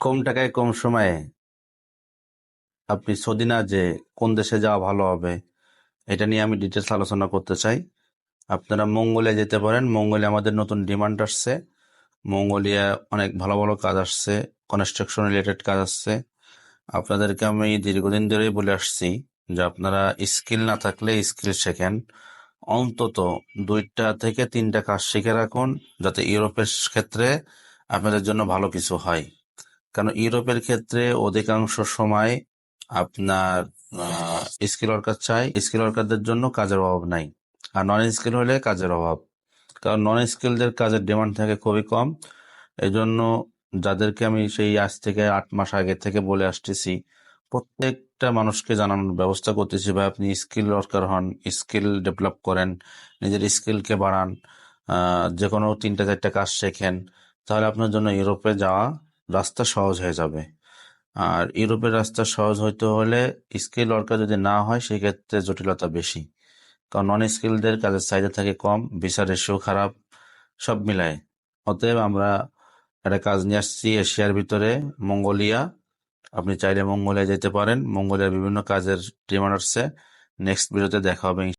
কম টাকায় কম সময়ে আপনি সৌদি না যে কোন দেশে যাওয়া ভালো হবে, এটা নিয়ে আমি ডিটেলস আলোচনা করতে চাই। আপনারা মঙ্গোলিয়া যেতে পারেন। মঙ্গোলিয়া আমাদের নতুন ডিমান্ড আসছে। মঙ্গোলিয়া অনেক ভালো ভালো কাজ আসছে। কনস্ট্রাকশন রিলেটেড কাজ আসছে। আপনাদেরকে আমি দীর্ঘদিন ধরেই বলে আসছি যে আপনারা স্কিল না থাকলে স্কিল শেখেন। অন্তত দুইটা থেকে তিনটা কাজ শিখে রাখুন, যাতে ইউরোপের ক্ষেত্রে আপনাদের জন্য ভালো কিছু হয়। কারণ ইউরোপের ক্ষেত্রে অধিকাংশ সময় আপনার স্কিল ওয়ার্কার চাই। স্কিল ওয়ার্কারদের জন্য কাজের অভাব নাই। আর নন স্কিল হলে কাজের অভাব। কারণ নন স্কিলদের কাজের ডিমান্ড থাকে খুবই কম। এই জন্য যাদেরকে আমি সেই আজ থেকে আট মাস আগে থেকে বলে আসতেছি, প্রত্যেকটা মানুষকে জানানোর ব্যবস্থা করতেছি, ভাই আপনি স্কিল ওয়ার্কার হন, স্কিল ডেভেলপ করেন, নিজের স্কিলকে বাড়ান যে কোনো তিনটা চারটা কাজ শেখেন, তাহলে আপনার জন্য ইউরোপে যাওয়া রাস্তা সহজ হয়ে যাবে। আর ইউরোপের রাস্তা সহজ হইতে হলে স্কিল ওয়ার্কার যদি না হয়, সেক্ষেত্রে জটিলতা বেশি। কারণ নন স্কিলদের কাজের চাহিদা থাকে কম, ভিসা রেশিও খারাপ, সব মিলায়। অতএব আমরা একটা কাজ নিয়ে আসছি এশিয়ার ভিতরে, মঙ্গোলিয়া। আপনি চাইলে মঙ্গোলিয়া যেতে পারেন। মঙ্গোলিয়ার বিভিন্ন কাজের ডিমান্ড আসছে। নেক্সট ভিডিওতে দেখা হবে